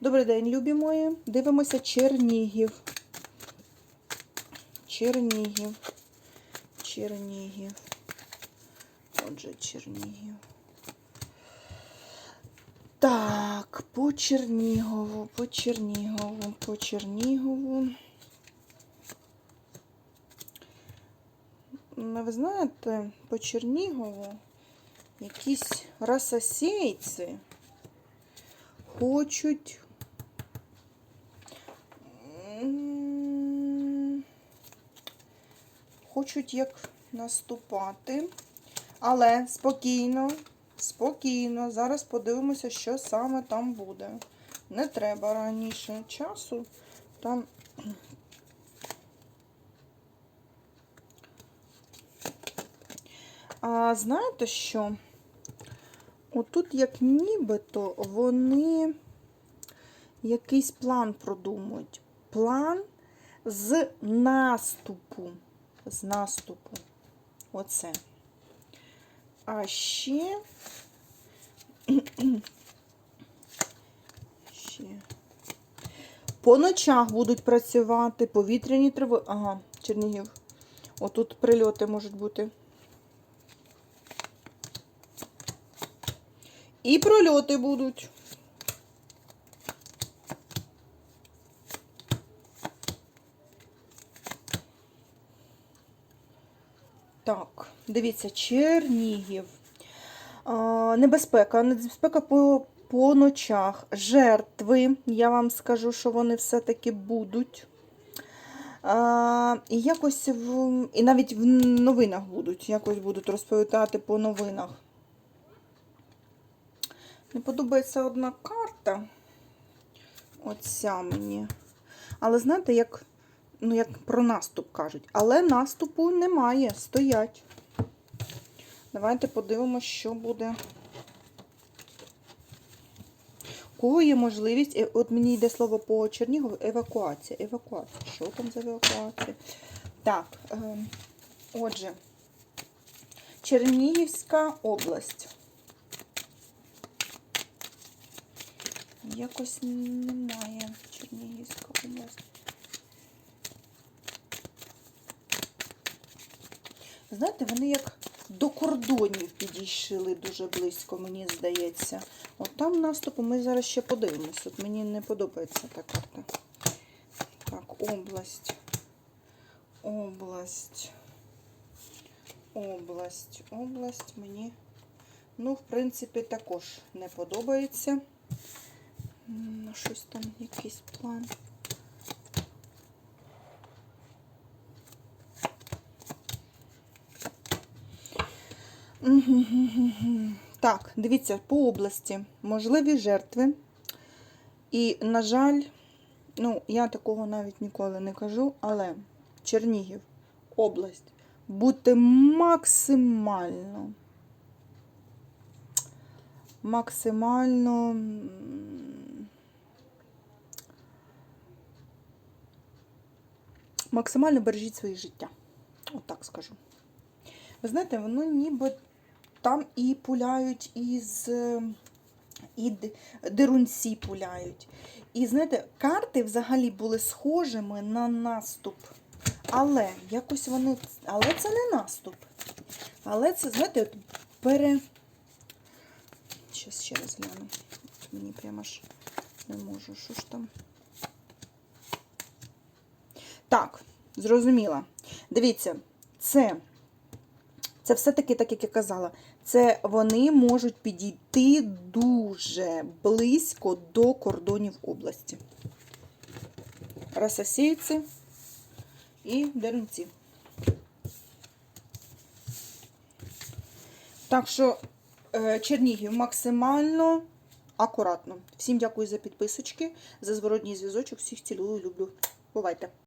Добрий день, любі мої. Дивимося Чернігів. Чернігів. Чернігів. Отже, Чернігів. Так, по Чернігову, по Чернігову, по Чернігову. Ну, Ви знаєте, по Чернігову якісь расосейці хочуть хочуть як наступати. Але спокійно, спокійно. Зараз подивимося, що саме там буде. Не треба раніше часу. Там А знаєте що? Отут, як нібито, вони якийсь план продумують. План з наступу. З наступу. Оце. А ще. ще. По ночах будуть працювати, повітряні тривоги. Ага, Чернігів. Отут прильоти можуть бути. І прольоти будуть. Так, дивіться, Чернігів. Небезпека. Небезпека по, по ночах. Жертви. Я вам скажу, що вони все-таки будуть. А, і якось в, і навіть в новинах будуть. Якось будуть розповідати по новинах. Не подобається одна карта. Оця мені. Але знаєте, як, ну, як про наступ кажуть. Але наступу немає, стоять. Давайте подивимося, що буде. У кого є можливість, е, от мені йде слово по Чернігову, евакуація. Евакуація. Що там за евакуація? Так, е, отже, Чернігівська область. Якось немає Чернігівська область. Знаєте, вони як до кордонів підійшли дуже близько, мені здається. От там наступу ми зараз ще подивимось. От мені не подобається та карта. Так, область. Область. Область. Область мені, ну, в принципі, також не подобається. Щось там, якийсь план. Так, дивіться, по області можливі жертви. І, на жаль, ну, я такого навіть ніколи не кажу, але Чернігів, область, будьте максимально, максимально. Максимально бережіть своє життя. Отак скажу. Ви знаєте, воно ніби там і пуляють із. І дерунці пуляють. І знаєте, карти взагалі були схожими на наступ. Але якось вони. Але це не наступ. Але це, знаєте, пере. Щас ще раз гляну. Мені прямо ж не можу. Що ж там? Так, зрозуміла. Дивіться, це, це все-таки, так як я казала, це вони можуть підійти дуже близько до кордонів області. Расосійці і дерунці. Так що е, Чернігів максимально акуратно. Всім дякую за підписочки, за зворотній зв'язочок. Всіх цілую, люблю. Бувайте!